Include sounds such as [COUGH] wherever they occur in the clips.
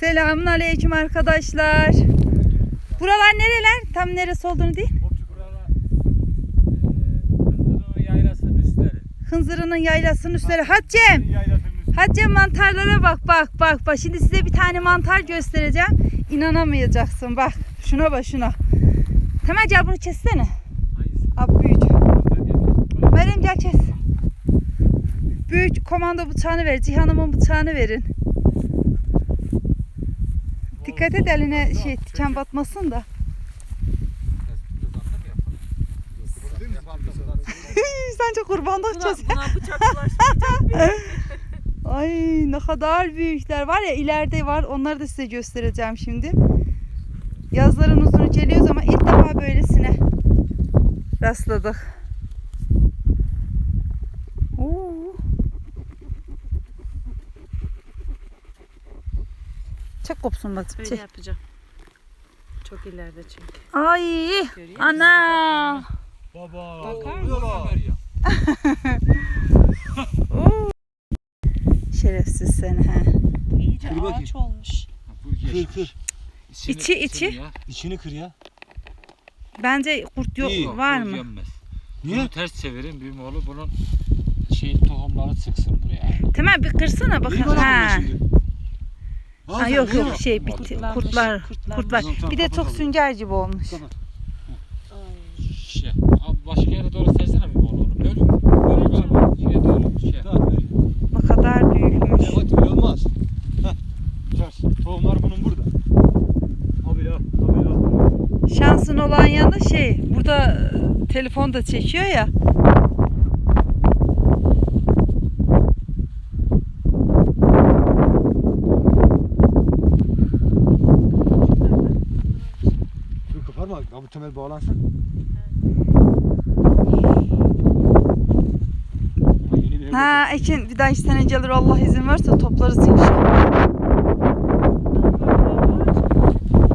Selamun aleyküm arkadaşlar. Buralar nereler? Tam neresi olduğunu değil. Hınzırının yaylasının üstleri. Üstleri. Haccem mantarlara bak bak bak bak. Şimdi size bir tane mantar göstereceğim. İnanamayacaksın bak. Şuna bak şuna. Tamam gel bunu kessene. Abi büyük. Meryem gel kes. Büyük komando bıçağını ver. Cihan'ımın bıçağını verin. Dikkat et eline şey tiken batmasın da. [LAUGHS] Sence kurbanlık Buna, çöz. buna bıçak bulaşmayacak. [LAUGHS] Ay ne kadar büyükler var ya ileride var onları da size göstereceğim şimdi. Yazların uzunu geliyoruz ama ilk defa böylesine rastladık. Çek kopsun bak. Böyle çek. yapacağım. Çok ileride çünkü. Ay Görüyor ana. Baba. Bakar mısın? haber ya. Oo. Şerefsiz sen he. Bu iyice Kır bakayım. ağaç olmuş. Kır kır. İçini- İçi, içi. içini ya. İçini kır ya. Bence kurt yok İyi. var mı? yenmez. Niye? Bunu ters çevirin büyüm oğlu bunun şey tohumları çıksın buraya. Tamam bir kırsana bakın. İyi bana Ha. şimdi. Ha, yok yok şey bitti. Kurtlar. Kurtlar. Tamam, tamam, Bir de çok sünger gibi olmuş. Şey. Abi başka yere doğru sersene bir oğlu onu. Böyle. Böyle böyle. Şeye doğru. Şey. Ne kadar büyükmüş. Böyle olmaz. Heh. Ters. Tohumlar bunun burada. Abi ya. Abi ya. Şansın olan yanı şey burada e, telefon da çekiyor ya. Dur koparma. Ya bu temel bağlansın. Ha Ekin bir daha sene gelir Allah izin verirse toplarız inşallah.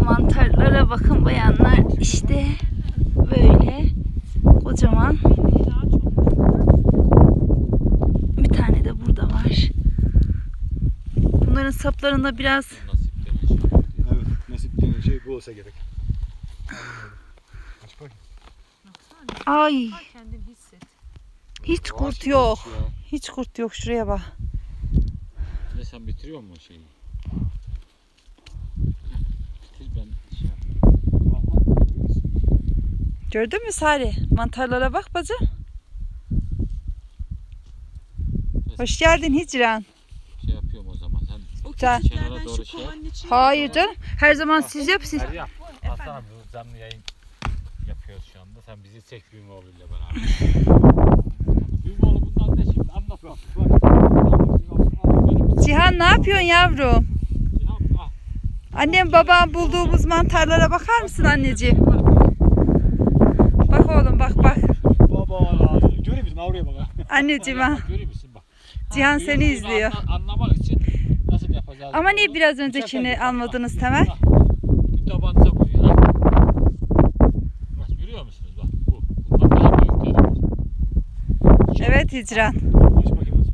Mantarlara bakın bayanlar işte böyle kocaman bir tane de burada var. Bunların saplarında biraz Nasip denen şey. Evet. Nasip denen şey bu olsa gerek. [LAUGHS] Ay Bak kendin hisset. hiç kurt yok. Hiç kurt yok şuraya bak. Ne sen bitiriyor musun şeyi? Bitir ben şey. Gördün mü Sari? Mantarlara bak bacım. Hoş geldin Hicran. Şey yapıyorum o zaman. Sen O Sen- Kenara doğru şey yap. Hayır canım. Her zaman siz yap siz. Hadi yap. Efendim? Hasan abi bu canlı yayın yapıyoruz şu anda. Sen bizi çek büyüm oğluyla beraber. [LAUGHS] büyüm oğlu bundan ne şimdi anlat bak. Cihan ne yapıyorsun yavrum? Ah. Annem babam bulduğumuz mantarlara bakar mısın anneciğim? Bak oğlum bak bak. Baba. Görüyor musun? Oraya bak. [LAUGHS] Anneciğim ha. Bak, Görüyor musun bak. Cihan seni izliyor. anla- anlamak için nasıl yapacağız? Ama niye biraz öncekini almadınız Temel? ah. Bir tabanca koyuyor. ha. Bak görüyor musunuz bak bu. Bundan daha büyükleri var. Evet Hicran.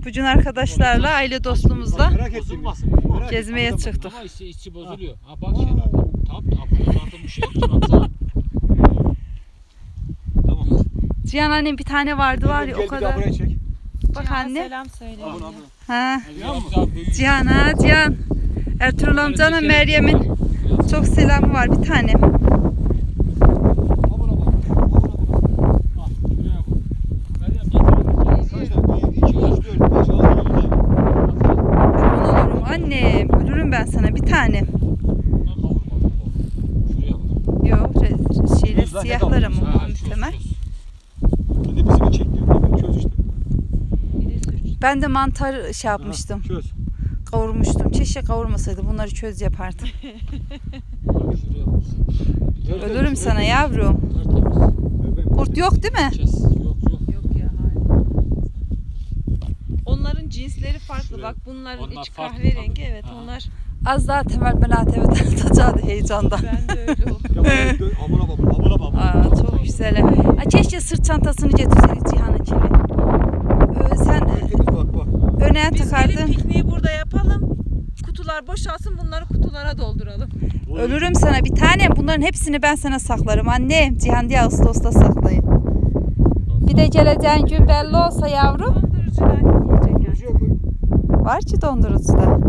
Bugün arkadaşlarla aile dostumuzla Merak ettim. Bozulmasın. Merak ettim. gezmeye çıktık. Ama içi, içi bozuluyor. Ha bak. Burada zaten bir şey baksana. Tamam. Cihan annem bir tane vardı var ya Gel o bir daha kadar. buraya çek. Bak anne. selam söyle. Ha. Cihan ha Cihan. Ertuğrul amcanın Meryem'in çok selamı var bir tane. Al buna bak. Al buna bak. Ah, şuraya koy. Meryem getir. Kaç tane? 1, 2, 3, 4, 5, 6, 7 tane. Kurban olurum annem. Ölürüm ben bir koy. Yok re- şeyle Zaten siyahlarım kalmış. o Ha, şu, Temel. şu. Bir de bizim çek diyor. Çöz işte. Ben de mantar şey yapmıştım. Çöz. Kavurmuştum. Keşke kavurmasaydı. Bunları çöz yapardım. [LAUGHS] Ölürüm sana yavrum. Kurt yok değil mi? Kes. Yok yok. Yok ya hayır. Onların cinsleri farklı. Bak bunların Onlar iç farklı kahverengi. Evet Ha. onlar. Az daha temel melatevet atacaktı [LAUGHS] heyecandan. Ben de öyle oldum. Abuna bak. Abuna bak. Aa, çok güzel. Ha, keşke sırt çantasını getirseydik Cihan'ınkini. Ee, sen bak bak. öne Biz gelip takardın. pikniği burada yapalım. Kutular boşalsın bunları kutulara dolduralım. Ölürüm sana bir tanem. Bunların hepsini ben sana saklarım. Annem Cihan diye Ağustos'ta saklayın. Bir de geleceğin gün belli olsa yavrum. Dondurucudan yiyecek yani. Koy. Var ki dondurucuda.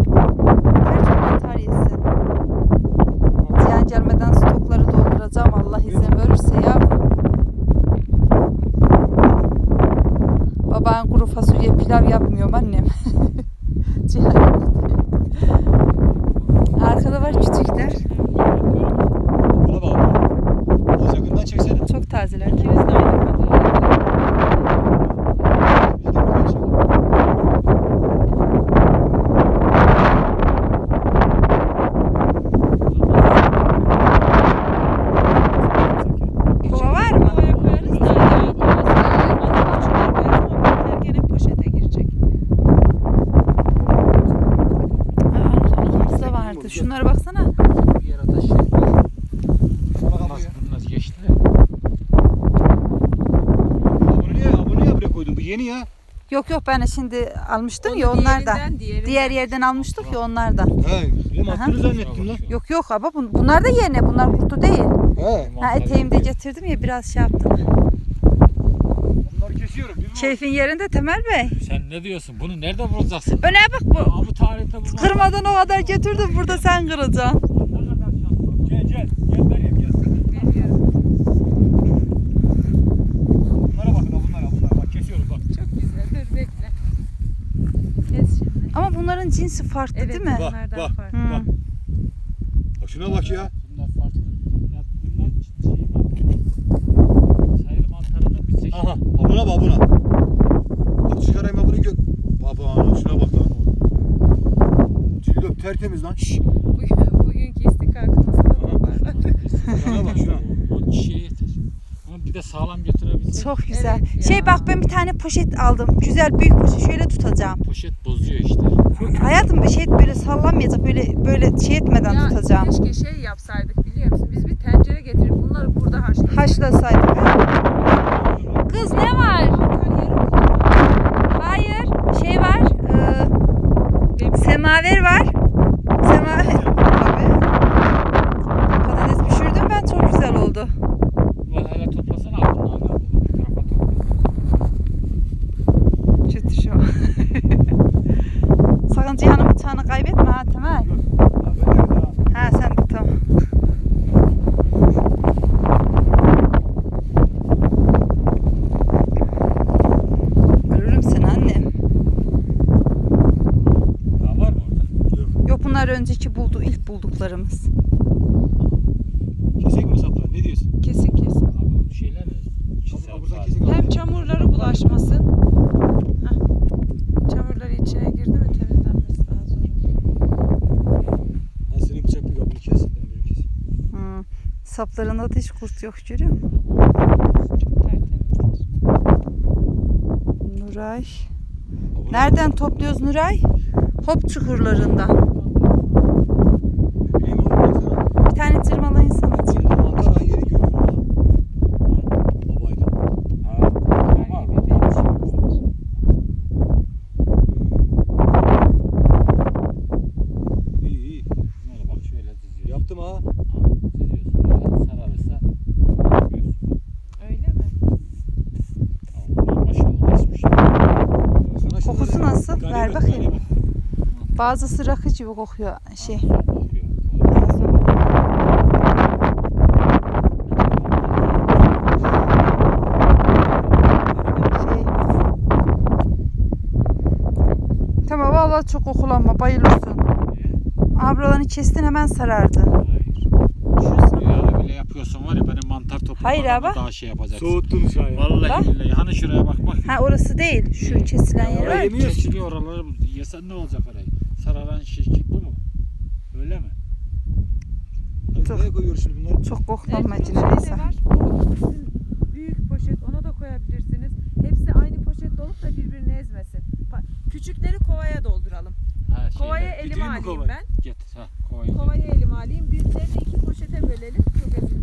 Belki mantar yesin. Cihan gelmeden stokları dolduracağım. Allah izin verirse yavrum. Baban kuru fasulye pilav yapmıyorum annem [LAUGHS] yok diye. Arkada var küçükler. Buna bak. Az yakından çeksene. Çok tazeler. İkiniz de aynı kadar. Biz de buradan çekelim. Kova var mı? Kovaya koyarız da ya. Anne küçükler koyarız ama büyükler gene poşete girecek. Arkamızda vardı. Şunlara baksana. Bir yere taşıyalım. Bana Nasıl kapıyı. bunlar geçti? Bunu niye, bunu niye buraya koydun? Bu yeni ya. Yok yok ben şimdi almıştım Onu ya onlardan. diğerinden, diğerinden. Diğer yerden almıştık ya onlardan. He, benim Aha. attığını zannettim lan. Yok yok bun- bunlar da yeni. Bunlar kurtu değil. He. Ha eteğimde getirdim ya biraz şey yaptım. Bunları kesiyorum. Biz bu- Keyfin yerinde Temel Bey. Sen ne diyorsun? Bunu nerede vuracaksın? Öne bak bu. Aa, bu tarihte bu. Kırmadan o kadar getirdim burada sen kıracaksın. Gel gel. Gel Meryem gel. Geliyorum. Bunlara bakın ha bunlara bunlara. Bak kesiyorum bak. Çok güzel. Dur bekle. Kes şimdi. Ama bunların cinsi farklı Evet. değil mi? Bak, bak. farklı. Hmm. Bak. Bak şuna bak ya. Bunlar farklı. Ya bunlar şey mantarı. Sayılı mantarını bir çeşit. Aha. Ha buna bak buna. Bak çıkarayım ha bunu gör. Baba ana şuna bak lan. Cildop tertemiz lan. Şşş. Bugün, bugünkü istikakımızı da toparladık. Şuna bak şuna. O çiçeğe yeter. Ama bir de sağlam götürebilsek. Çok güzel. Evet ya. Şey bak ben bir tane poşet aldım. Güzel büyük poşet şöyle tutacağım. Poşet bozuyor işte. Hayatım bir şey böyle sallanmayacak böyle böyle şey etmeden Ya tutacağım. keşke şey yapsaydık biliyor musun? Biz bir tencere getirip bunları burada haşlasak. Haşlasaydık. Kız ne var? Mantar yarım kilo var. Hayır. Şey var. e, Demir- semaver var. Semaver. Tabii. Patates pişirdim ben çok güzel oldu. Ulan hele toplasana altından. Bir tarafa topla. Kötü şu. Sakın Cihan'ın bıçağını kaybetme ha Temel. Ha sen de tamam. Ölürüm sen annem. Daha var mı orada? Yok bunlar önceki buldu ilk bulduklarımız. Kesek mi saplar? Ne diyorsun? Kesin kesin. Abi bu şeyler. Abi, Çizel. Hem çamurları bulaşmasın. Hah. Çamurları içine girdi mi temizlenmesi daha zor olur. Al senin bıçak bir kabını kes. Ben bunu keseyim. Hmm. Saplarında da hiç kurt yok görüyor musun? Çok tertemizdir. Nuray. Nereden topluyoruz Nuray? Hop çukurlarından. Bileyim oğlum ben sana. Bir tane tırmalayın sana. Senin de mantar ha yeri görüyorum. Babaydı. Ha. Her gibi benziyor. İyi iyi. Bunlara bak şöyle diziyorsun. Yaptım ha. Ha, Diziyorsun. Böyle sararırsa yapıyorsun. Öyle mi? Tamam. Bunlar maşallah esmiş. Sana şunları- Kokusu nasıl? Garibe, Ver bakayım. garibe. Bazısı rakı gibi kokuyor şey. Şey. Tamam vallahi çok kokulanma bayılırsın. Aha buralarını kestin hemen sarardı. Şurasını yapıyorsun var ya benim mantar toplamadan Hayır abi. daha şey yapacaksın. Soğuttun şu an ya. Vallahi Bak. billahi. Hani şuraya bak bak. Ha orası değil. Şu kesilen yer var. Orayı ki. Kesiliyor oraları yesen ne olacak orayı? Sararan şey bu mu? Öyle mi? Çok- Nereye koyuyoruz şimdi bunları? Çok koklanma Ertuğrul Cine şey de var. Bu büyük poşet ona da koyabilirsiniz. Hepsi aynı poşet dolup da birbirini ezmesin. Pa- Küçükleri kovaya dolduralım. Ha, Kovaya şeyler. elime getireyim mi alayım kovayı? ben. Getir ha kovayı. Kovayı elim alayım. Büyüklerini iki poşete bölelim. Çok ezilmez.